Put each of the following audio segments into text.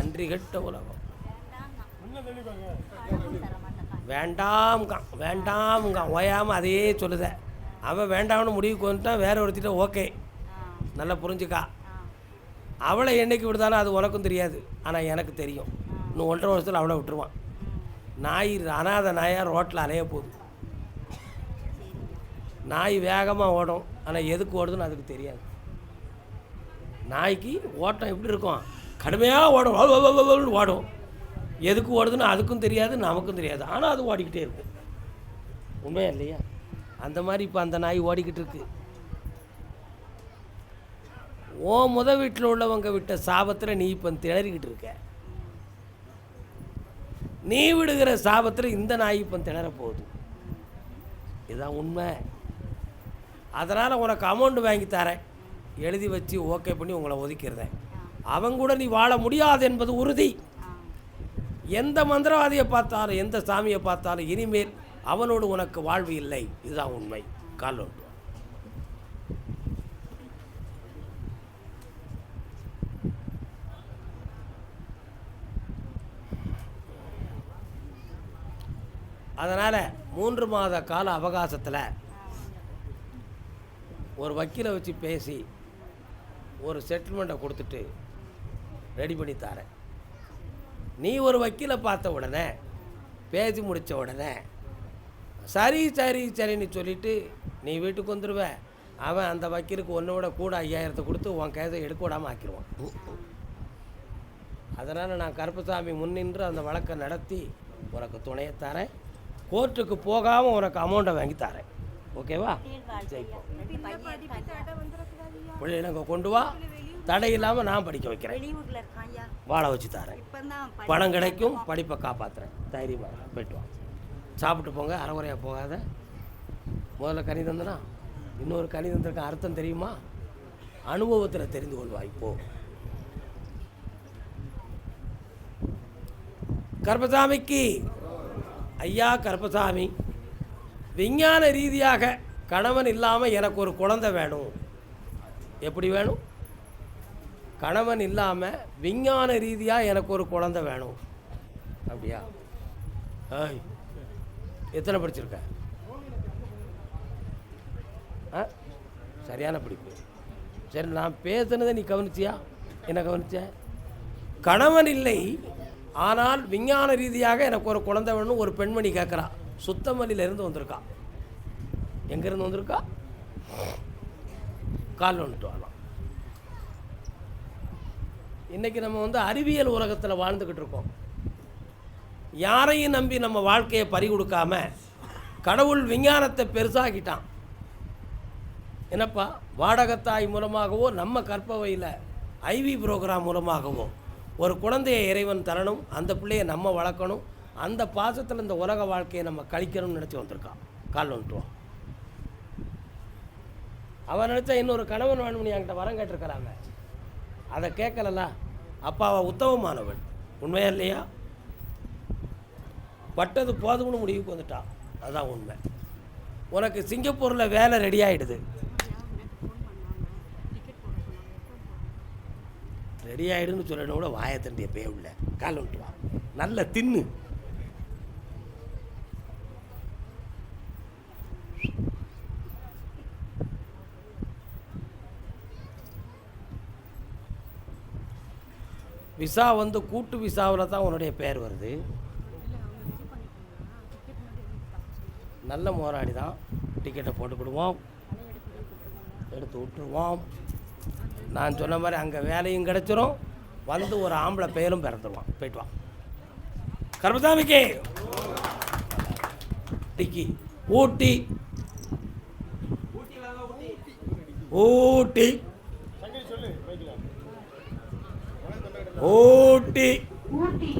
நன்றி கெட்ட உலகம். இன்னும் தெளிவாங்க ஓயாமல் அதையே சொல்லுத. அவன் வேண்டாம்னு முடிவுக்கு வந்துட்டான் வேற ஒருத்திட்ட ஓகே. நல்லா புரிஞ்சுக்கா. அவளை என்னைக்கு விடுதானோ அது உனக்கும் தெரியாது. ஆனால் எனக்கு தெரியும். இன்னும் ஒன்றரை வருஷத்தில் அவளை விட்டுருவான். நாய் அனாத நாயாக ரோட்டில் அலைய போகுது. நாய் வேகமாக ஓடும். ஆனால் எதுக்கு ஓடுதுன்னு அதுக்கு தெரியாது. நாய்க்கு ஓட்டம் எப்படி இருக்கும்? கடுமையாக ஓடும். ஓடும். எதுக்கு ஓடுதுன்னு அதுக்கும் தெரியாது நமக்கும் தெரியாது. ஆனால் அது ஓடிக்கிட்டே இருக்கும். உண்மையா இல்லையா? அந்த மாதிரி இப்போ அந்த நாய் ஓடிக்கிட்டு இருக்கு. ஓ முத வீட்டில் உள்ளவங்க விட்ட சாபத்தில் நீ இப்போ திணறிக்கிட்டு இருக்க. நீ விடுகிற சாபத்தில் இந்த நாய் இப்போ திணற போகுது இதுதான் உண்மை. அதனால் உனக்கு அமௌண்ட் வாங்கி தரேன். எழுதி வச்சு ஓகே பண்ணி உங்களை ஒதுக்கிடுறேன். அவன் கூட நீ வாழ முடியாது என்பது உறுதி. எந்த மந்திரவாதியை பார்த்தாலும் எந்த சாமியை பார்த்தாலும் இனிமேல் அவனோடு உனக்கு வாழ்வு இல்லை. இதுதான் உண்மை. கால் அதனால் மூன்று மாத கால அவகாசத்தில் ஒரு வக்கீலை வச்சு பேசி ஒரு செட்டில்மெண்ட்டை கொடுத்துட்டு ரெடி பண்ணி தரேன். நீ ஒரு வக்கீலை பார்த்த உடனே பேசி முடித்த உடனே சரி சரி சரின்னு சொல்லிட்டு நீ வீட்டுக்கு வந்துடுவ அவன் அந்த வக்கீலுக்கு ஒன்றை விட கூட ஐயாயிரத்தை கொடுத்து உன் கேஸை எடுக்க விடாமல் ஆக்கிடுவான் அதனால் நான் கருப்பசாமி முன்னின்று அந்த வழக்கை நடத்தி உனக்கு துணையை தரேன். கோர்ட்டுக்கு போகாமல் உனக்கு அமௌண்ட்டை வாங்கி தரேன். ஓகேவா ஜெயிப்போம் பிள்ளைகளை அங்கே கொண்டு வா. தடை இல்லாமல் நான் படிக்க வைக்கிறேன். வாழ வச்சு தரேன். பணம் கிடைக்கும் படிப்பை காப்பாற்றுறேன் தைரியமாக. போயிட்டு வா. சாப்பிட்டு போங்க அறகுறையாக போகாத. முதல்ல கனி தந்தனா இன்னொரு கனி தந்திருக்க அர்த்தம் தெரியுமா? அனுபவத்தில் தெரிந்து கொள்வாய் போ. கருப்பசாமிக்கு ஐயா கருப்பசாமி விஞ்ஞான ரீதியாக கணவன் இல்லாமல் எனக்கு ஒரு குழந்தை வேணும். எப்படி வேணும்? கணவன் இல்லாமல் விஞ்ஞான ரீதியாக எனக்கு ஒரு குழந்தை வேணும். அப்படியா? ஏய் எத்தனை படிச்சிருக்க? ஆ? சரியான படிப்பு. சரி நான் பேசுனதை நீ கவனிச்சியா? என்ன கவனிச்ச? கணவன் இல்லை ஆனால் விஞ்ஞான ரீதியாக எனக்கு ஒரு குழந்தை வேணும் ஒரு பெண்மணி கேட்குறா சுத்தமல்லியிலேருந்து வந்திருக்கா. எங்கேருந்து வந்திருக்கா? கால் வந்துட்டு வரலாம். இன்றைக்கி நம்ம வந்து அறிவியல் உலகத்தில் வாழ்ந்துக்கிட்டு இருக்கோம். யாரையும் நம்பி நம்ம வாழ்க்கையை பறி கொடுக்காம கடவுள் விஞ்ஞானத்தை பெருசாக்கிட்டான். என்னப்பா? வாடகத்தாய் மூலமாகவோ நம்ம கற்பவையில் ஐவி ப்ரோக்ராம் மூலமாகவோ ஒரு குழந்தையை இறைவன் தரணும் அந்த பிள்ளையை நம்ம வளர்க்கணும் அந்த பாசத்தில் இந்த உலக வாழ்க்கையை நம்ம கழிக்கணும்னு நினச்சி வந்திருக்கான். கால் வந்துட்டுவான் அவன் நினச்சா இன்னொரு கணவன் வேணும்னு என்கிட்ட வரம் கேட்டிருக்கிறாங்க. அதை கேட்கலல்ல அப்பாவை உத்தமமானவள். உண்மையா இல்லையா? பட்டது போதும்னு முடிவுக்கு வந்துட்டான் அதுதான் உண்மை. உனக்கு சிங்கப்பூரில் வேலை ரெடி ஆகிடுது ரெடி ஆகிடுன்னு சொல்லணும் கூட வாயை தண்டிய பே உள்ள. கால் வந்துட்டு வா நல்ல தின்னு. விசா வந்து கூட்டு விசாவில் தான் உன்னுடைய பேர் வருது. நல்ல போராடி தான். டிக்கெட்டை போட்டுக்கிடுவோம் எடுத்து விட்டுருவோம். நான் சொன்ன மாதிரி அங்கே வேலையும் கிடச்சிரும். வந்து ஒரு ஆம்பளை பெயரும் பிறந்துருவான். போயிட்டு வா. கருப்பசாமிக்கு டிக்கி. ஊட்டி. ஊட்டி தங்கை சொல்லு மைக்கில் ஊட்டி. ஊட்டி.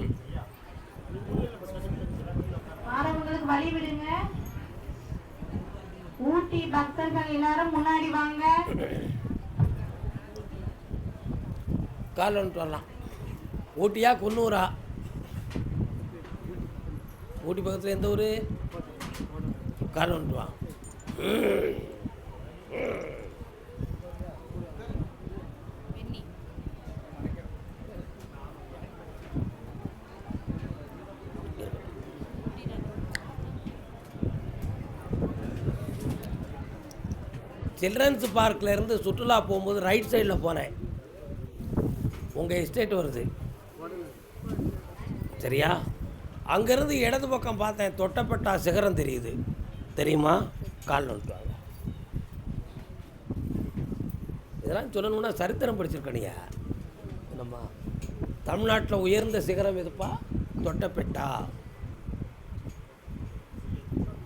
மாணவர்களுக்கு வழி விடுங்க. ஊட்டி பக்தர்கள் எல்லாரும் முன்னாடி வாங்க. கால் வந்துட்டு வரலாம். ஊட்டியா குன்னூரா? ஊட்டி பக்கத்தில் எந்த ஊர்? கால் வந்துட்டு வா. சில்ட்ரன்ஸ் பார்க்லேருந்து சுற்றுலா போகும்போது ரைட் சைடில் போனேன். உங்கள் எஸ்டேட் வருது. சரியா? அங்கேருந்து இடது பக்கம் பார்த்தேன் தொட்டப்பட்டா சிகரம் தெரியுது. தெரியுமா? கால் நோட்டுவாங்க இதெல்லாம் சொல்லணும்னா சரித்திரம் படிச்சிருக்கணியா என்னம்மா தமிழ்நாட்டில் உயர்ந்த சிகரம் எதுப்பா? தொட்டப்பெட்டா.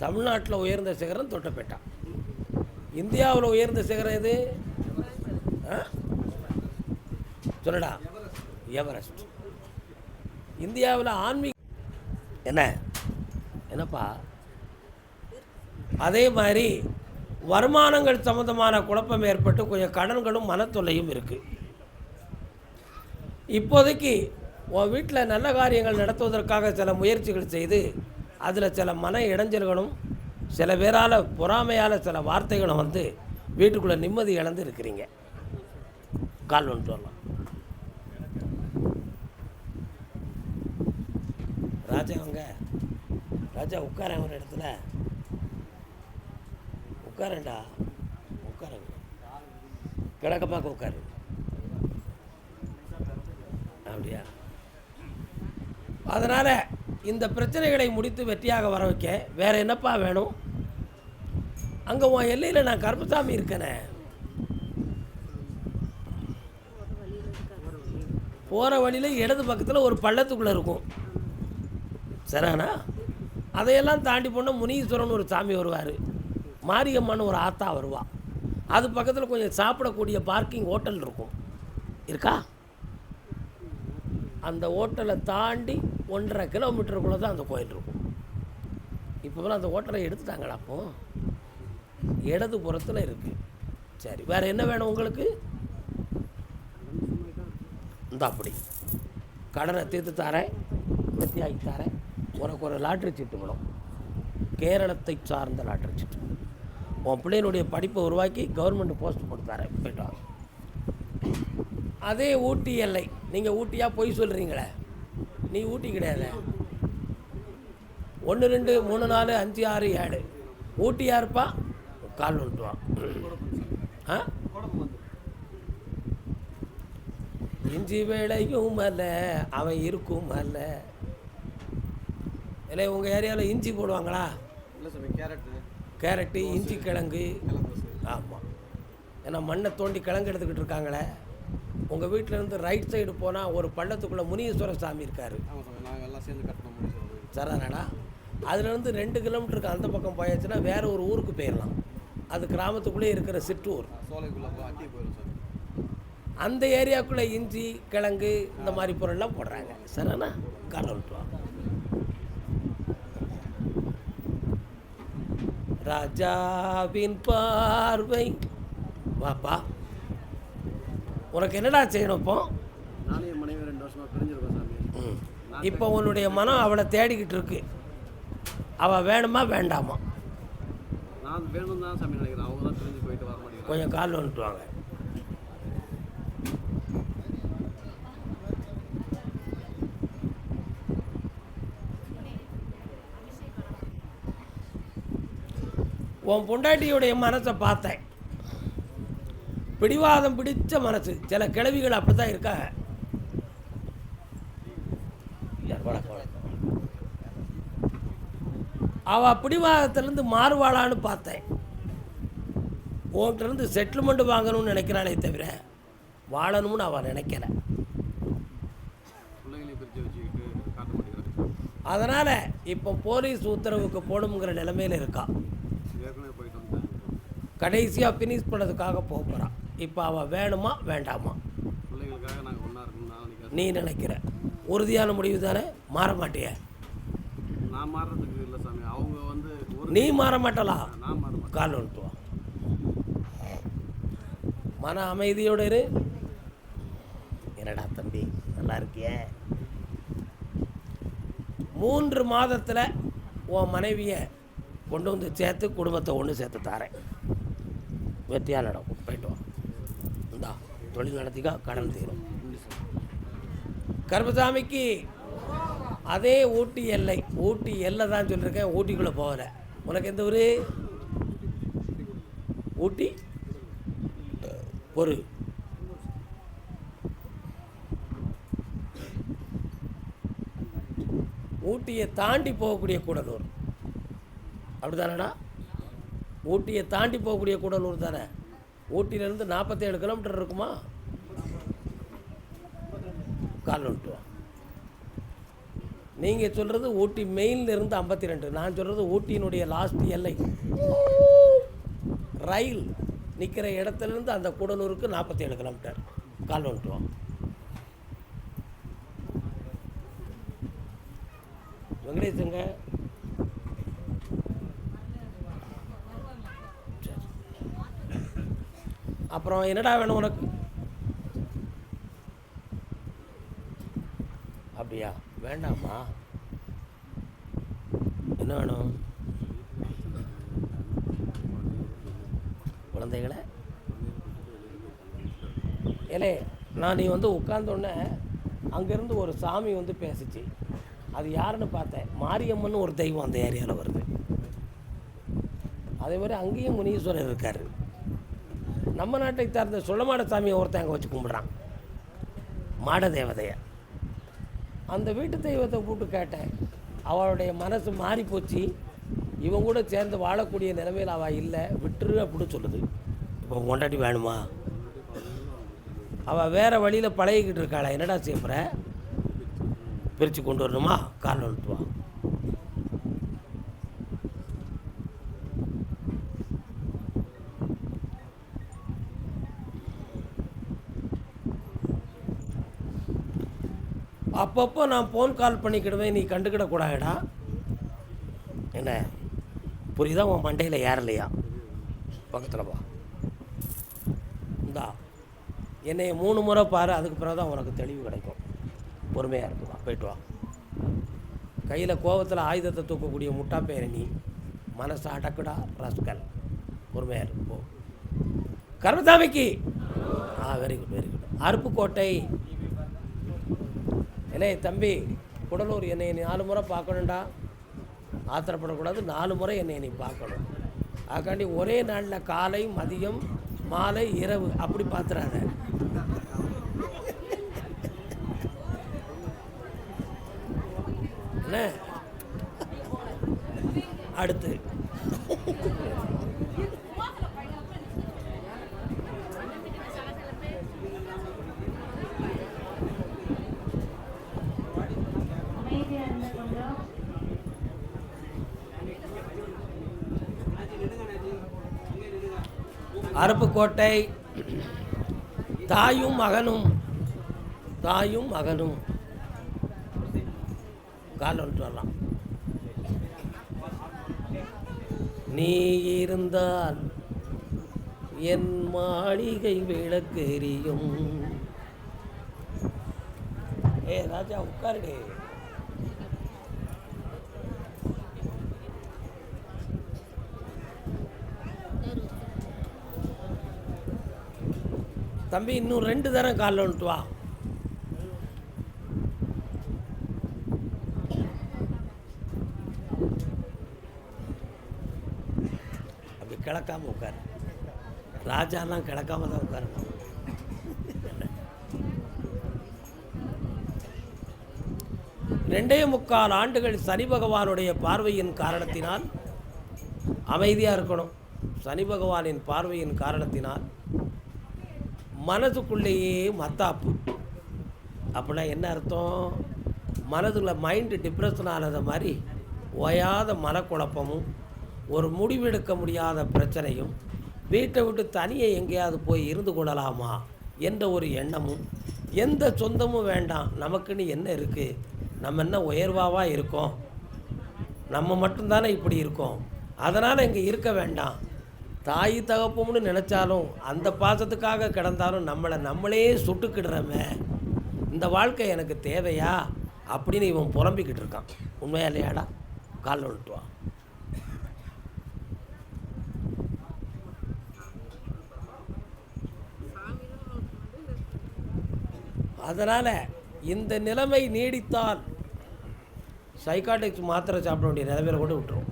தமிழ்நாட்டில் உயர்ந்த சிகரம் தொட்டப்பெட்டா. இந்தியாவில் உயர்ந்த சிகரம் எது? ஆ? சொல்லடா. எவரெஸ்ட். இந்தியாவில் ஆன்மீக என்ன? என்னப்பா? அதே மாதிரி வருமானங்கள் சம்மந்தமான குழப்பம் ஏற்பட்டு கொஞ்சம் கடன்களும் மனத்தொல்லையும் இருக்குது இப்போதைக்கு உன் வீட்டில் நல்ல காரியங்கள் நடத்துவதற்காக சில முயற்சிகள் செய்து அதில் சில மன இடைஞ்சல்களும் சில பேரால் பொறாமையால் சில வார்த்தைகளை வந்து வீட்டுக்குள்ளே நிம்மதி இழந்து இருக்கிறீங்க. கால் வந்துட்டு வரலாம். ராஜா அவங்க ராஜா உட்கார ஒரு இடத்துல. உட்காரண்டா உட்காருங்க கிழக்க பார்க்க உட்காரு. அப்படியா? அதனால் இந்த பிரச்சனைகளை முடித்து வெற்றியாக வர வைக்க வேறு என்னப்பா வேணும்? அங்கே உன் எல்லையில் நான் கருப்பசாமி இருக்கனே. போகிற வழியில் இடது பக்கத்தில் ஒரு பள்ளத்துக்குள்ளே இருக்கும். சரிண்ணா அதையெல்லாம் தாண்டி போனால் முனீஸ்வரன் ஒரு சாமி வருவார். மாரியம்மன் ஒரு ஆத்தா வருவா. அது பக்கத்தில் கொஞ்சம் சாப்பிடக்கூடிய பார்க்கிங் ஹோட்டல் இருக்கும். இருக்கா? அந்த ஹோட்டலை தாண்டி ஒன்றரை கிலோமீட்டருக்குள்ளே தான் அந்த கோயில் இருக்கும். இப்போலாம் அந்த ஓட்டரை எடுத்துட்டாங்களா அப்போ. இடது புறத்தில் இருக்குது சரி வேறு என்ன வேணும் உங்களுக்கு? இந்த அப்படி. கடனை தீர்த்து தாரேன் வெற்றியாகி தாரேன். உனக்கு ஒரு லாட்ரி சீட்டு விடும் கேரளத்தை சார்ந்த லாட்ரி சீட்டு. உன் பிள்ளையினுடைய படிப்பை உருவாக்கி கவர்மெண்ட் போஸ்ட் கொடுத்தாரேன் போயிட்டு அதே ஊட்டி எல்லை. நீங்கள் ஊட்டியாக பொய் சொல்கிறீங்களே நீ ஊட்டி கிடையாது. ஒன்று ரெண்டு மூணு நாலு அஞ்சு ஆறு ஏழு. ஊட்டி யாருப்பா கால் வந்துட்டுவான் ஆ? இஞ்சி வேலையும் அல்ல அவன் இருக்கும் அல்ல. இல்லை உங்கள் ஏரியாவில் இஞ்சி போடுவாங்களா? கேரட்டு. இஞ்சி கிழங்கு. ஆமாம் ஏன்னா மண்ணை தோண்டி கிழங்கு எடுத்துக்கிட்டு இருக்காங்களே. உங்கள் வீட்டிலேருந்து ரைட் சைடு போனால் ஒரு பள்ளத்துக்குள்ளே முனீஸ்வர சாமி இருக்கார். சரணடா அதுலேருந்து ரெண்டு கிலோமீட்டருக்கு அந்த பக்கம் போயாச்சுன்னா வேற ஒரு ஊருக்கு போயிடலாம் அது கிராமத்துக்குள்ளே இருக்கிற சிற்றூர் அந்த ஏரியாக்குள்ளே இஞ்சி கிழங்கு இந்த மாதிரி பொருள்லாம் போடுறாங்க. சரிண்ணா கடவுள் ராஜாவின் பார்வை. வாப்பா. உனக்கு என்னடா செய்யணும் இப்போ. இப்போ உன்னுடைய மனம் அவளை தேடிக்கிட்டு இருக்கு. அவள் வேணுமா வேண்டாமா? கொஞ்சம் கால் வந்துட்டு வாங்க. உன் பொண்டாட்டியுடைய மனசை பார்த்தேன். பிடிவாதம் பிடிச்ச மனசு. சில கிழவிகள் அப்படி தான் இருக்காங்க அவள் பிடிவாதத்திலேருந்து மாறுவாளான்னு பார்த்தேன். உன்கிட்ட இருந்து செட்டில்மெண்ட் வாங்கணும்னு நினைக்கிறாளே தவிர வாழணும்னு அவன் நினைக்கல. அதனால் இப்போ போலீஸ் உத்தரவுக்கு போகணுங்கிற நிலைமையில் இருக்கா. ஏற்கனவே போயிட்டு வந்தேன் கடைசியாக ஃபினிஷ் பண்ணதுக்காக போக போகிறான் இப்போ அவள் வேணுமா வேண்டாமா? நீ நினைக்கிற. உறுதியான முடிவு தானே? மாற மாட்டிய? நான் மாறுறதுக்கு இல்லை சாமி. அவங்க வந்து நீ மாற மாட்டலாம் கால் வந்துட்டு வா மன அமைதியோடு இரு. என்னடா தம்பி நல்லா இருக்கியே? மூன்று மாதத்தில் உன் மனைவியை கொண்டு வந்து சேர்த்து குடும்பத்தை ஒன்று சேர்த்து தாரேன். வெற்றியாக நடக்கும். தொழில் நடத்திக்கா கடன் தீரும். கருப்பசாமிக்கு அதே ஊட்டி எல்லை ஊட்டி எல்லை தான் சொல்லியிருக்கேன் ஊட்டிக்குள்ளே போகலை. உனக்கு எந்த ஊர்? ஊட்டி? ஒரு ஊட்டியை தாண்டி போகக்கூடிய கூடலூர். அப்படிதானடா ஊட்டியை தாண்டி போகக்கூடிய கூடலூர் தானே? ஊட்டியிலேருந்து நாற்பத்தேழு கிலோமீட்டர் இருக்குமா? கால் வந்துட்டு நீங்கள் சொல்கிறது ஊட்டி மெயின்லேருந்து ஐம்பத்தி ரெண்டு நான் சொல்கிறது ஊட்டியினுடைய லாஸ்ட் எல்லை. ரயில் நிற்கிற இடத்துலேருந்து அந்த கூடலூருக்கு நாற்பத்தேழு கிலோமீட்டர். கால் வந்துட்டு வெங்கடேசங்க சரி. அப்புறம் என்னடா வேணும் உனக்கு? அப்படியா? வேண்டாமா? என்ன வேணும்? குழந்தைகளை? ஏலே நான் நீ வந்து உட்காந்தோடனே அங்கேருந்து ஒரு சாமி வந்து பேசிச்சு. அது யாருன்னு பார்த்தேன். மாரியம்மன் ஒரு தெய்வம் அந்த ஏரியாவில் வருது. அதே மாதிரி அங்கேயும் முனீஸ்வரர் இருக்கார். நம்ம நாட்டை சார்ந்த சுள்ளமாட சாமியை ஒருத்தன் அங்கே வச்சு கும்பிட்றான். மாட தேவதையை அந்த வீட்டு தெய்வத்தை கூப்பிட்டு கேட்டேன். அவளுடைய மனசு மாறி போச்சு இவன் கூட சேர்ந்து வாழக்கூடிய நிலைமையில் அவள் இல்லை. விட்டுரு அப்படின்னு சொல்லுது. இப்போ கொண்டாட்டி வேணுமா? அவள் வேறு வழியில் பழகிக்கிட்டு இருக்காளா? என்னடா செய்யப்புற பிரித்து கொண்டு வரணுமா? காரில் வந்துட்டு அப்பப்போ நான் ஃபோன் கால் பண்ணிக்கிடுவேன் நீ கண்டுக்கிடக்கூடாதுடா. என்ன? புரியுதா? உன் மண்டையில் ஏறலையா? பக்கத்தில் வா. இந்தா. என்னை மூணு முறை பாரு அதுக்கு பிறகு தான் உனக்கு தெளிவு கிடைக்கும். பொறுமையாக இருக்கு போயிட்டு வா. கையில் கோபத்தில் ஆயுதத்தை தூக்கக்கூடிய முட்டா பேர் நீ. மனசை அடக்குடா ரஸ்கல் பொறுமையாக இருக்கு போ. கர்மசாமிக்கு. ஆ very good very good Aruppukottai. இல்லை தம்பி குடலூர் என்னை நீ நாலு முறை பார்க்கணுண்டா ஆத்திரப்படக்கூடாது நாலு முறை என்னை நீ பார்க்கணும். அதுக்காண்டி ஒரே நாளில் காலை மதியம் மாலை இரவு அப்படி பார்த்துறாத என்ன? அடுத்து அமைதியா இருந்த கொஞ்சம் அருப்புக்கோட்டை. தாயும் மகனும் தாயும் மகனும். கால் வந்துட்டு வரலாம். நீ இருந்தால் என் மாளிகை விளக்கெரியும் ஏ ராஜா உட்காருடே. தம்பி இன்னும் ரெண்டு தரம் காலில் வந்துட்டு வா. அப்படி கிளக்காம உட்காரு. ராஜாலாம் கிடக்காம தான் உட்காரணும் ரெண்டே முக்கால் ஆண்டுகள் சனி பகவானுடைய பார்வையின் காரணத்தினால் அமைதியாக இருக்கணும். சனி பகவானின் பார்வையின் காரணத்தினால் மனதுக்குள்ளேயே மத்தாப்பு. அப்படின்னா என்ன அர்த்தம்? மனதுல மைண்டு டிப்ரெஷன் ஆனது மாதிரி ஓயாத மனக்குழப்பமும் ஒரு முடிவெடுக்க முடியாத பிரச்சனையும் வீட்டை விட்டு தனியே எங்கேயாவது போய் இருந்து கொள்ளலாமா என்ற ஒரு எண்ணமும் எந்த சொந்தமும் வேண்டாம். நமக்குன்னு என்ன இருக்குது நம்ம என்ன உயர்வாவாக இருக்கோம்? நம்ம மட்டும்தானே இப்படி இருக்கோம். அதனால் இங்கே இருக்க வேண்டாம். தாய் தகப்பம்னு நினச்சாலும் அந்த பாசத்துக்காக கிடந்தாலும் நம்மளை நம்மளே சுட்டுக்கிடுறோமே. இந்த வாழ்க்கை எனக்கு தேவையா? அப்படின்னு இவன் புலம்பிக்கிட்டு இருக்கான். உண்மையா இல்லையாடா? காலில் விட்டுவா அதனால் இந்த நிலைமை நீடித்தால் சைக்காட்டிக்ஸ் மாத்திரை சாப்பிட வேண்டிய நிலைமையில கூட விட்டுரும்.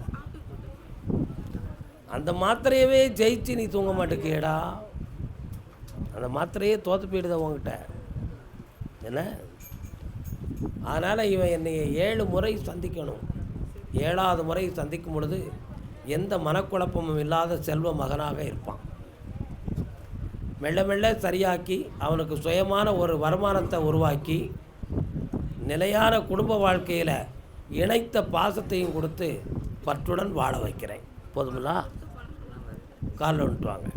அந்த மாத்திரையவே ஜெயிச்சு நீ தூங்க மாட்டேங்கியடா அந்த மாத்திரையே தோற்று போயிடுத உங்ககிட்ட என்ன? அதனால் இவன் என்னை ஏழு முறை சந்திக்கணும். ஏழாவது முறை சந்திக்கும் பொழுது எந்த மனக்குழப்பமும் இல்லாத செல்வ மகனாக இருப்பான். மெல்ல மெல்ல சரியாக்கி அவனுக்கு சுயமான ஒரு வருமானத்தை உருவாக்கி நிலையான குடும்ப வாழ்க்கையில் இணைத்த பாசத்தையும் கொடுத்து பற்றுடன் வாழ வைக்கிறேன். போதுமில்லா? காலில் வந்துட்டுவாங்க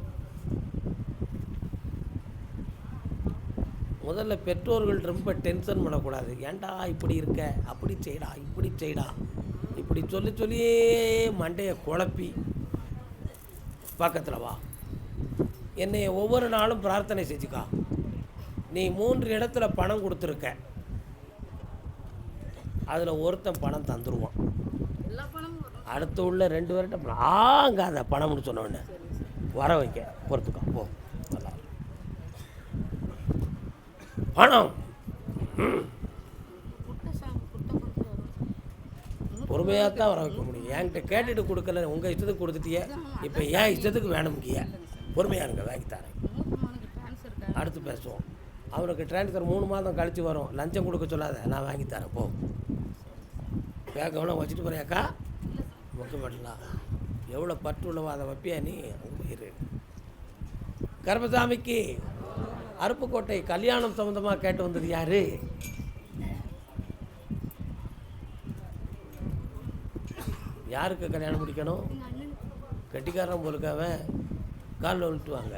முதல்ல பெற்றோர்கள் ரொம்ப டென்ஷன் பண்ணக்கூடாது ஏன்டா இப்படி இருக்க? அப்படி செய்டா இப்படி செய்டா. இப்படி சொல்லி சொல்லியே மண்டையை குழப்பி பக்கத்தில் வா. என்னை ஒவ்வொரு நாளும் பிரார்த்தனை செஞ்சுக்கா. நீ மூன்று இடத்துல பணம் கொடுத்துருக்க. அதில் ஒருத்தன் பணம் தந்துடுவான் அடுத்து உள்ள ரெண்டு பேர்கிட்ட பணம் ஆங்க அந்த பணம்னு சொன்ன வர வைக்க பொறுத்துக்கோ போ. நல்லா. பணம் பொறுமையாக தான் வர வைக்க முடியும். என்கிட்ட கேட்டுட்டு கொடுக்கல உங்கள் இஷ்டத்துக்கு கொடுத்துட்டியே. இப்போ ஏன் இஷ்டத்துக்கு வேணும்கிய பொறுமையாக இருங்க வாங்கி தரேன். அடுத்து பேசுவோம். அவனுக்கு டிரான்ஸ்ஃபர் மூணு மாதம் கழித்து வரும். லஞ்சம் கொடுக்க சொல்லாத நான் வாங்கி தரேன். போ. பேக்கவெல்லாம் வச்சுட்டு போறியாக்கா? முக்க எவ்வளோ பற்று உள்ளவோ அதை வைப்பியா நீ அங்கே போயிரு கர்மசாமிக்கு அருப்புக்கோட்டை கல்யாணம் சம்மந்தமாக கேட்டு வந்தது யார்? யாருக்கு கல்யாணம் முடிக்கணும்? கட்டிக்காரன் போலுக்கு அவன் காலில் விழுட்டுவாங்க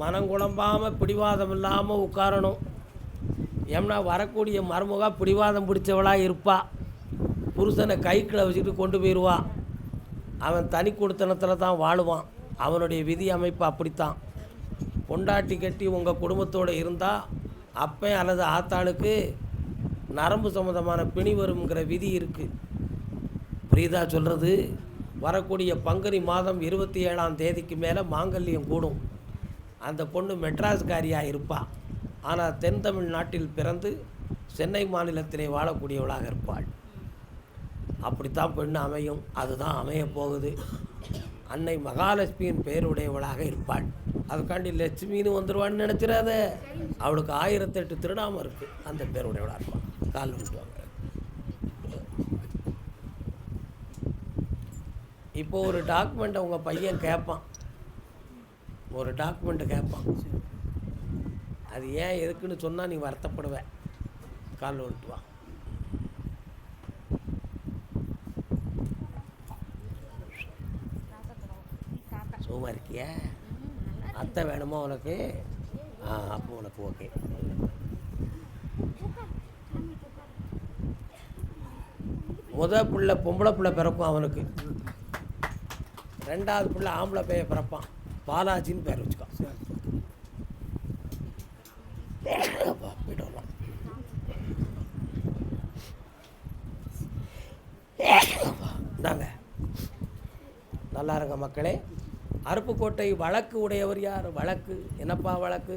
மனம் குழம்பாமல் பிடிவாதம் இல்லாமல் உட்காரணும். ஏம்னா வரக்கூடிய மருமகா பிடிவாதம் பிடிச்சவளாக இருப்பா. புருஷனை கைக்கில் வச்சுட்டு கொண்டு போயிடுவா அவன் தனி கொடுத்தனத்தில் தான் வாழுவான். அவனுடைய விதி அமைப்பு அப்படித்தான். பொண்டாட்டி கட்டி உங்கள் குடும்பத்தோடு இருந்தால் அப்பன் அல்லது ஆத்தாளுக்கு நரம்பு சம்மந்தமான பிணி வருங்கிற விதி இருக்குது புரியுதா சொல்கிறது வரக்கூடிய பங்குனி மாதம் இருபத்தி ஏழாம் தேதிக்கு மேலே மாங்கல்யம் கூடும். அந்த பொண்ணு மெட்ராஸ்காரியாக இருப்பாள் ஆனால் தென் தமிழ்நாட்டில் பிறந்து சென்னை மாநிலத்திலே வாழக்கூடியவளாக இருப்பாள். அப்படித்தான் பெண் அமையும். அதுதான் அமைய போகுது. அன்னை மகாலட்சுமியின் பெயருடையவளாக இருப்பாள். அதுக்காண்டி லட்சுமின்னு வந்துடுவான்னு நினச்சிடாத. அவளுக்கு ஆயிரத்தெட்டு திருடாமல் இருக்குது அந்த பேருடையவளாக இருப்பாள். கால் விட்டுவாங்க இப்போ ஒரு டாக்குமெண்ட்டை உங்கள் பையன் கேட்பான் ஒரு டாக்குமெண்ட்டு கேட்பான். அது ஏன் எதுக்குன்னு சொன்னால் நீ வருத்தப்படுவேன் கால் வந்துட்டு வா. சும்மா இருக்கிய? அத்தை வேணுமா உனக்கு? ஆ அப்போ உனக்கு ஓகே. முத பிள்ளை பொம்பளை பிள்ளை பிறக்கும் அவனுக்கு. ரெண்டாவது பிள்ளை ஆம்பளை பையன் பிறப்பான். பாலாஜின்னு பேர் வச்சுக்கோ. அப்பா, போயிட்டு நாங்க நல்லா இருங்க மக்களே. அருப்புக்கோட்டை வழக்கு உடையவர் யார்? வழக்கு. என்னப்பா வழக்கு?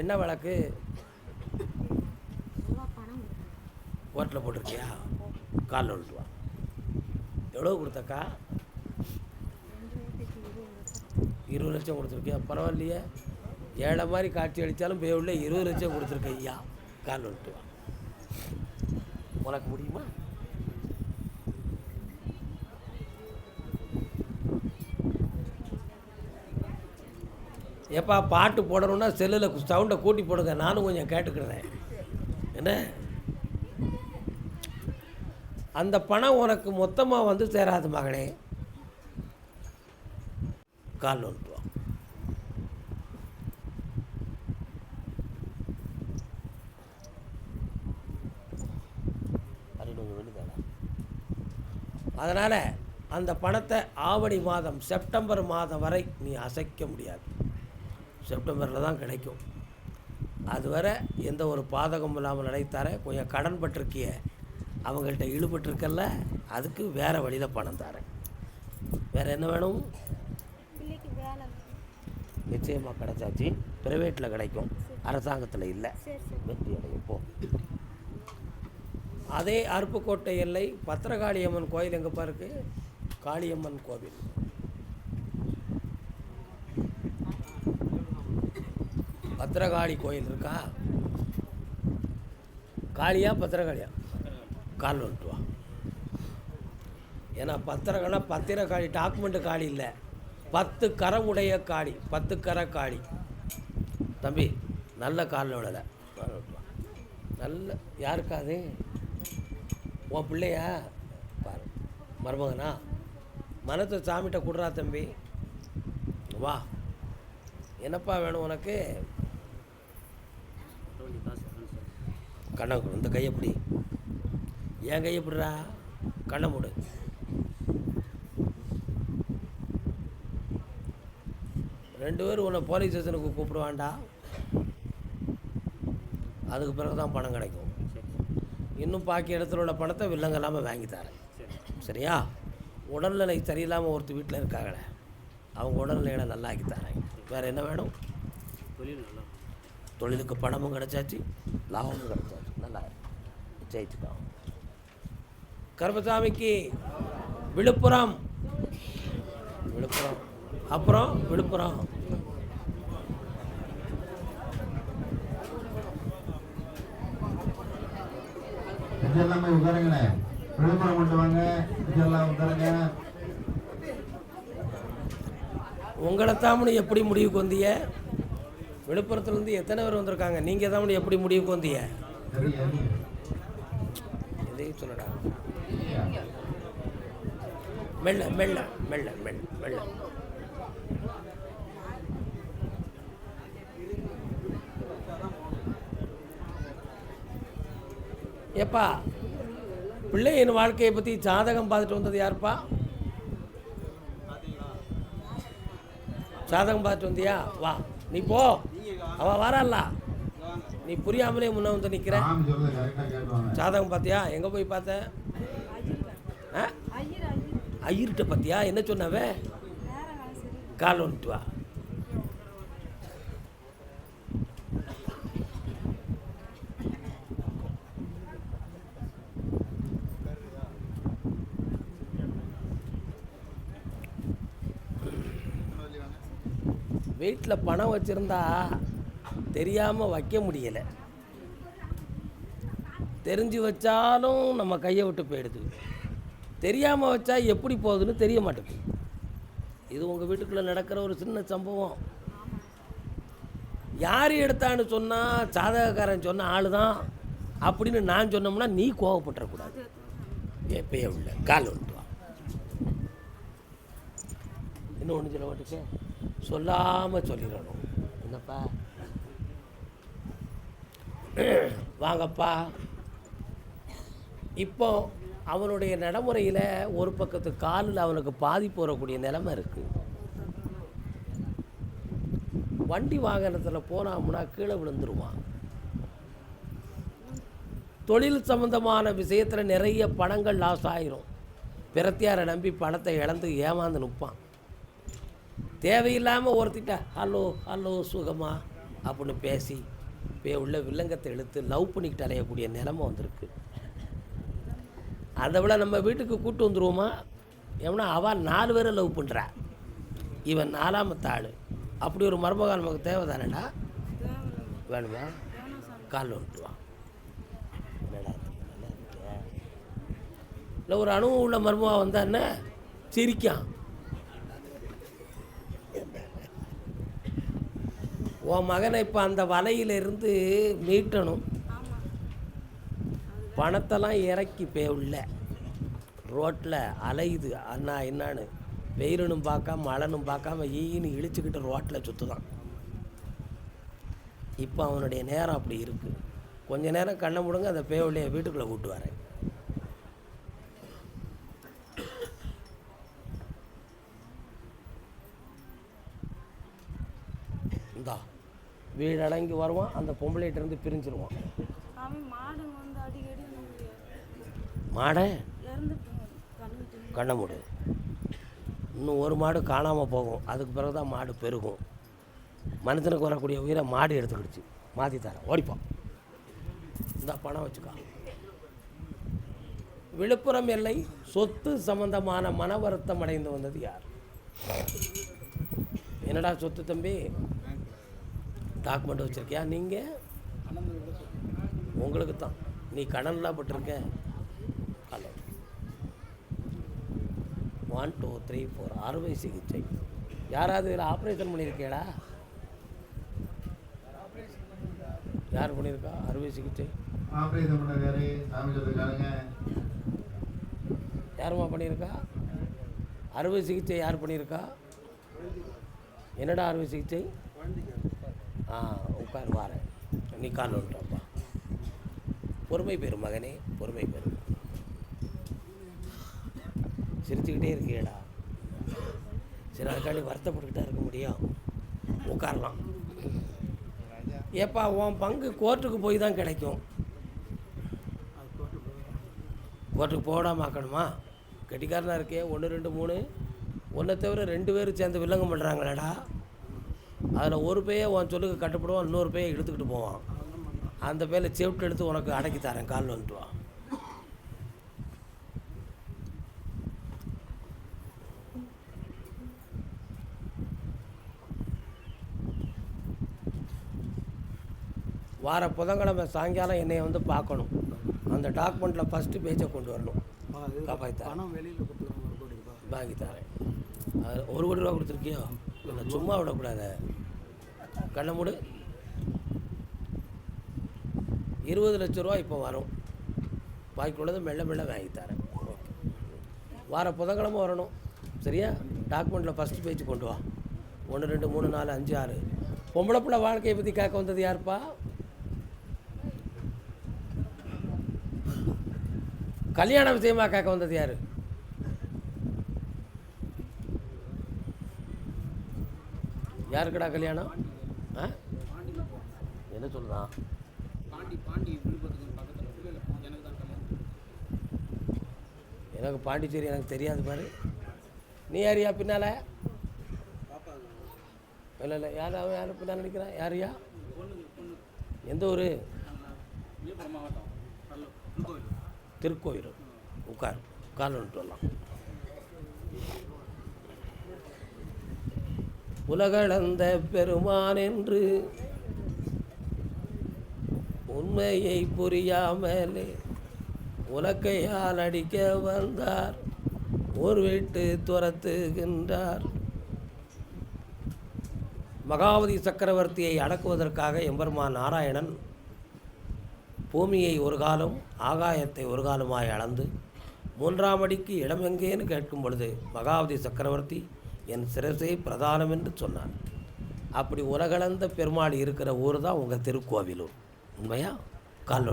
என்ன வழக்கு? ஓட்டில் போட்டிருக்கியா? காலில் விட்டு எவ்வளோ கொடுத்தக்கா? இருபது லட்சம் கொடுத்துருக்கியா பரவாயில்லையே. ஏழை மாதிரி காட்சி அளித்தாலும் பேவுள்ள இருபது லட்சம் கொடுத்துருக்க ஐயா கால் வந்துட்டு உனக்கு முடியுமா? எப்பா பாட்டு போடணும்னா செல்லில் சவுண்டை கூட்டி போடுங்க. நானும் கொஞ்சம் கேட்டுக்கிறேன். என்ன? அந்த பணம் உனக்கு மொத்தமாக வந்து சேராது மகளே. கால் வந்துட்டு அதனால் அந்த பணத்தை ஆவணி மாதம் செப்டம்பர் மாதம் வரை நீ அசைக்க முடியாது. செப்டம்பரில் தான் கிடைக்கும். அதுவரை எந்த ஒரு பாதகம் இல்லாமல் நினைத்தார கொஞ்சம் கடன் பட்டிருக்கிய அவங்கள்ட்ட ஈடுபட்டிருக்கல்ல அதுக்கு வேறு வழியில் பணம் தரேன். வேறு என்ன வேணும்? நிச்சயமாக கிடச்சாச்சு. ப்ரைவேட்டில் கிடைக்கும். அரசாங்கத்தில் இல்லை. வெற்றி அடையும் போ. அதே அருப்புக்கோட்டை எல்லை பத்திரகாளியம்மன் கோயில் எங்கேப்பா இருக்குது காளியம்மன் கோவில். பத்திரகாளி கோயில் இருக்கா? காளியா பத்திரகாளியா? கால் வந்துட்டு வா. ஏன்னா பத்திரகானா பத்திரகாளி டாக்குமெண்ட்டு காளி இல்லை. பத்து கரம் உடைய காளி பத்து கர காளி. தம்பி நல்ல காலில் விடலை நல்ல யாருக்கா அது? உன் பிள்ளையா? பாரு மருமகனா? மனத்தை சாமிகிட்ட கொடுறா தம்பி. வா. என்னப்பா வேணும் உனக்கு? கண்ணை கொடு இந்த கையை பிடி. என் கையை பிடுறா? கண்ணை மூடு. ரெண்டு பேரும் உன்னை போலீஸ் ஸ்டேஷனுக்கு கூப்பிடுவான்டா. அதுக்கு பிறகு தான் பணம் கிடைக்கும். சரி இன்னும் பாக்கி இடத்துல உள்ள பணத்தை வில்லங்க இல்லாமல் வாங்கி தரேன். சரி சரியா? உடல்நிலை சரியில்லாமல் ஒருத்தர் வீட்டில் இருக்காங்களே அவங்க உடல்நிலைகளை நல்லா ஆக்கி தரேன். வேறு என்ன வேணும்? தொழில் நல்லா தொழிலுக்கு பணமும் கிடைச்சாச்சு லாபமும் கிடைச்சாச்சு. நல்லா ஜெயிச்சுக்கோ. கருப்பசாமிக்கு விழுப்புரம். விழுப்புரம். அப்புறம் விழுப்புரம். போய் உட்காருங்களே விழுப்புரம் கொண்டு வாங்க. இதெல்லாம் உட்காருங்க உங்களை தாமனு எப்படி முடிவுக்கு வந்தீங்க? விழுப்புரத்துலேருந்து எத்தனை பேர் வந்திருக்காங்க? நீங்கள் தாமனு எப்படி முடிவுக்கு வந்தீங்க? சரி. எதையும் சொல்லடா. மெல்ல மெல்ல மெல்ல மெல்ல மெல்ல. ஏப்பா பிள்ளையின் வாழ்க்கையை பற்றி ஜாதகம் பார்த்துட்டு வந்தது யாருப்பா? ஜாதகம் பார்த்துட்டு வந்தியா? வா நீ போ. அவ வரால நீ புரியாமலே முன்ன வந்து நிற்கிற ஜாதகம் பார்த்தியா? எங்கே போய் பார்த்த? ஐயர்கிட்ட பார்த்தியா? என்ன சொன்னவ? கால் வந்துட்டு வா. வீட்டில் பணம் வச்சுருந்தா தெரியாமல் வைக்க முடியலை. தெரிஞ்சு வச்சாலும் நம்ம கையை விட்டு போயிடுது. தெரியாமல் வச்சா எப்படி போகுதுன்னு தெரிய மாட்டேங்குது. இது உங்கள் வீட்டுக்குள்ளே நடக்கிற ஒரு சின்ன சம்பவம். யார் எடுத்தான்னு சொன்னால் சாதகக்காரன் சொன்ன ஆள் தான் அப்படின்னு நான் சொன்னோம்னா நீ கோவப்பட்டுறக்கூடாது. எப்பயே உள்ள கால் வந்துட்டு வா. இன்னும் ஒன்று சொல்ல மாட்டேங்க. சொல்லாமல் சொல்லிடணும். என்னப்பா? வாங்கப்பா. இப்போ அவனுடைய நடைமுறையில் ஒரு பக்கத்து காலில் அவனுக்கு பாதிப்பு வரக்கூடிய நிலைமை இருக்குது வண்டி வாகனத்தில் போனாம்னா கீழே விழுந்துருவான். தொழில் சம்பந்தமான விஷயத்தில் நிறைய பணங்கள் லாஸ் ஆயிரும். பிரத்தியாரை நம்பி பணத்தை இழந்து ஏமாந்து நிற்பான் தேவையில்லாமல் ஒருத்திட்ட ஹலோ ஹலோ சுகமா? அப்படின்னு பேசி இப்போ உள்ள வில்லங்கத்தை இழுத்து லவ் பண்ணிக்கிட்டு அலையக்கூடிய நிலமை வந்திருக்கு. அதை விட நம்ம வீட்டுக்கு கூட்டு வந்துருவோமா? எவனா அவள் நாலு பேரை லவ் பண்ணுறா இவன் நாலாமத்த ஆள். அப்படி ஒரு மர்மகால் நமக்கு தேவை தானேடா வேணுமா? கால் விட்டுவான் இல்லை ஒரு அணுவும் உள்ள மர்மமாக வந்தான்னு சிரிக்கான். உன் மகனை இப்போ அந்த வலையிலிருந்து மீட்டணும். பணத்தெல்லாம் இறக்கி பே உள்ள. ரோட்டில் அலையுது. அண்ணா என்னான்னு? வெயிலுன்னு பார்க்காம மழைனும் பார்க்காம ஈன்னு இழிச்சுக்கிட்டு ரோட்டில் சுற்றுதான் இப்போ அவனுடைய நேரம் அப்படி இருக்குது கொஞ்ச நேரம் கண்ணை முடுங்க அந்த பேவுள்ளைய வீட்டுக்குள்ளே கூட்டு வரேன் இந்தா வீடு அடங்கி வருவான் அந்த பொம்பளைகிட்ட இருந்து பிரிஞ்சிருவான் மாடை கண்ணை மூடு. இன்னும் ஒரு மாடு காணாமல் போகும். அதுக்கு பிறகு தான் மாடு பெருகும். மனுஷனுக்கு வரக்கூடிய உயிரை மாடு எடுத்துக்கிடுச்சு. மாற்றி தரேன். ஓடிப்பான் இந்த பணம் வச்சுக்கோ. விழுப்புரம் எல்லை சொத்து சம்பந்தமான மன வருத்தம் அடைந்து வந்தது யார்? என்னடா சொத்து தம்பி? டாக்குமெண்ட் வச்சுருக்கியா? நீங்கள் உங்களுக்கு தான் நீ கடன்லாம் பட்டிருக்க. Hello. One two three four அறுவை சிகிச்சை. யாராவது இதில் ஆப்ரேஷன் பண்ணியிருக்கேடா? யார் பண்ணியிருக்கா? அறுவை சிகிச்சை? ஆபரேஷன் பண்ணது யாரு சாமி சொல்லிருக்காருங்க. யாரும்மா பண்ணியிருக்கா? அறுவை சிகிச்சை யார் பண்ணியிருக்கா? என்னடா அறுவை சிகிச்சை? ஆ உட்கார் வாரேன் நீ கால் வந்துட்டோம்ப்பா பொறுமை பெறும் மகனே பொறுமை பெறும் சிரிச்சுக்கிட்டே இருக்கேடா சரி அதுக்காண்டி வருத்தப்பட்டுக்கிட்டா இருக்க முடியும். உட்காரலாம். ஏப்பா உன் பங்கு கோர்ட்டுக்கு போய் தான் கிடைக்கும். கோர்ட்டுக்கு போடாம ஆக்கணுமா? கெட்டிக்காரனாக இருக்கே. ஒன்று ரெண்டு மூணு. ஒன்றை தவிர ரெண்டு பேரும் சேர்ந்து வில்லங்கம் பண்ணுறாங்களேடா அதில் ஒரு பேயை உன் சொல்லுக்கு கட்டுப்படுவான் இன்னொரு பேயை இழுத்துக்கிட்டு போவான். அந்த பேரை செவிட்டு எடுத்து உனக்கு அடக்கி தரேன் காலில் வந்துட்டு வா. வார புதன்கிழமை சாயங்காலம் என்னைய வந்து பார்க்கணும். அந்த டாக்குமெண்ட்டில் ஃபஸ்ட்டு பேஜை கொண்டு வரணும். காப்பாற்றி தரேன். வாங்கி தரேன். அது ஒரு கோடி ரூபா கொடுத்துருக்கியோ? இல்லை சும்மா விடக்கூடாது. கண்ணை மூடு. இருபது லட்ச ரூபா இப்போ வரும். பாய்க்குள்ளது மெல்ல மெல்ல வாங்கி தரேன். ஓகே. வார புதன்கிழமை வரணும். சரியா? டாக்குமெண்ட்டில் ஃபஸ்ட்டு பேஜ் கொண்டு வா. ஒன்று ரெண்டு மூணு நாலு அஞ்சு ஆறு. பொம்பளை பிள்ளை வாழ்க்கையை பற்றி கேட்க வந்தது யாருப்பா? கல்யாண விஷயமா கேட்க வந்தது யார்? யாருக்குடா கல்யாணம்? என்ன சொல்கிறான் பாண்டி பாண்டி விழுப்புரத்துக்கு பக்கத்தில் எனக்கு தான் கல்யாணம் எனக்கு பாண்டிச்சேரி எனக்கு தெரியாது பாரு. நீ யாரியா பின்னால்? இல்லை இல்லை யார் அவன் யார் பின்னால் நினைக்கிறான் யாரையா எந்த ஊர்? திருக்கோயில். உட்கார் வந்துட்டு வரலாம். உலகளந்த பெருமான் என்று உண்மையை புரியாமலே உலக்கையால் அடிக்க வந்தார். ஊர் வீட்டு துரத்துகின்றார். மகாவதி சக்கரவர்த்தியை அடக்குவதற்காக எம்பெருமான் நாராயணன் பூமியை ஒரு காலம் ஆகாயத்தை ஒரு காலமாய் அளந்து மூன்றாம் அடிக்கு இடமெங்கேன்னு கேட்கும் பொழுது மகாவதி சக்கரவர்த்தி என் சிரசே பிரதானம் என்று சொன்னார் அப்படி உலகளந்த பெருமாள் இருக்கிற ஊர் தான் உங்கள் திருக்கோவிலூர். உண்மையா? கால்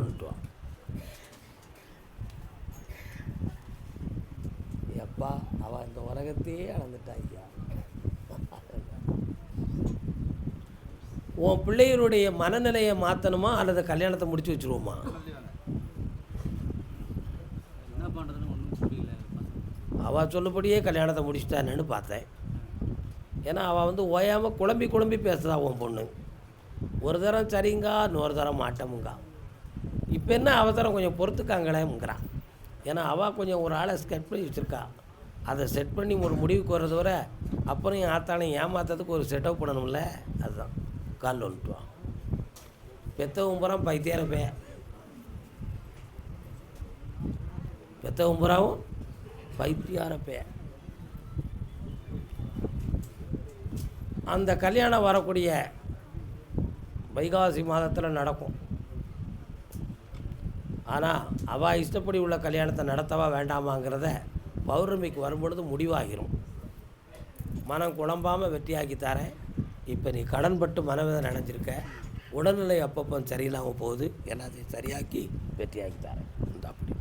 எப்பா அவன் இந்த உலகத்தையே அளந்துட்டா ஐயா உன் பிள்ளைகளுடைய மனநிலையை மாற்றணுமா அல்லது கல்யாணத்தை முடிச்சு வச்சுருவோமா? அவள் சொல்லபடியே கல்யாணத்தை முடிச்சிட்டானேன்னு பார்த்தேன். ஏன்னா அவள் வந்து ஓயாமல் குழம்பி குழம்பி பேசுகிறா உன் பொண்ணு. ஒரு தரம் சரிங்கா இன்னொரு தரம் மாட்டமுங்கா. இப்போ என்ன அவசரம்? கொஞ்சம் பொறுத்துக்காங்களேங்கிறான் ஏன்னா அவள் கொஞ்சம் ஒரு ஆளை செட் பண்ணி வச்சுருக்கா. அதை செட் பண்ணி ஒரு முடிவுக்கு வர்றத வர அப்புறம் என் ஆத்தானை ஏமாத்துறதுக்கு ஒரு செட்டப் பண்ணணும்ல? அதுதான். காலில் வந்துட்டுவான் பெத்தவும் புறம் பைத்தியார பே புறாவும் பைத்தியாரப்பே பே அந்த கல்யாணம் வரக்கூடிய வைகாசி மாதத்தில் நடக்கும். ஆனால் அவள் இஷ்டப்படி உள்ள கல்யாணத்தை நடத்தவா வேண்டாமாங்கிறத பௌர்ணமிக்கு வரும்பொழுது முடிவாகிரும். மனம் குழம்பாமல் வெற்றியாக்கி தரேன். இப்போ நீ கடன்பட்டு மனவேதனை நினைஞ்சிருக்க உடல்நிலை அப்பப்போ சரியில்லாமல் போகுது. எல்லாத்தையும் சரியாக்கி வெற்றியாக்கி தரேன். இந்த அப்படி.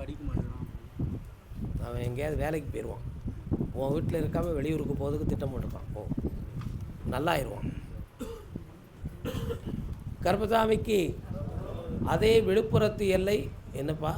படிக்க மாட்டேங்கிறான் அவன் எங்கேயாவது வேலைக்கு போயிடுவான். உன் வீட்டில் இருக்காமல் வெளியூருக்கு போகிறதுக்கு திட்டம் போட்டிருக்கான். போ. நல்லாயிருவான் கருப்பசாமிக்கு அதே விழுப்புரத்து எல்லை என்னப்பா?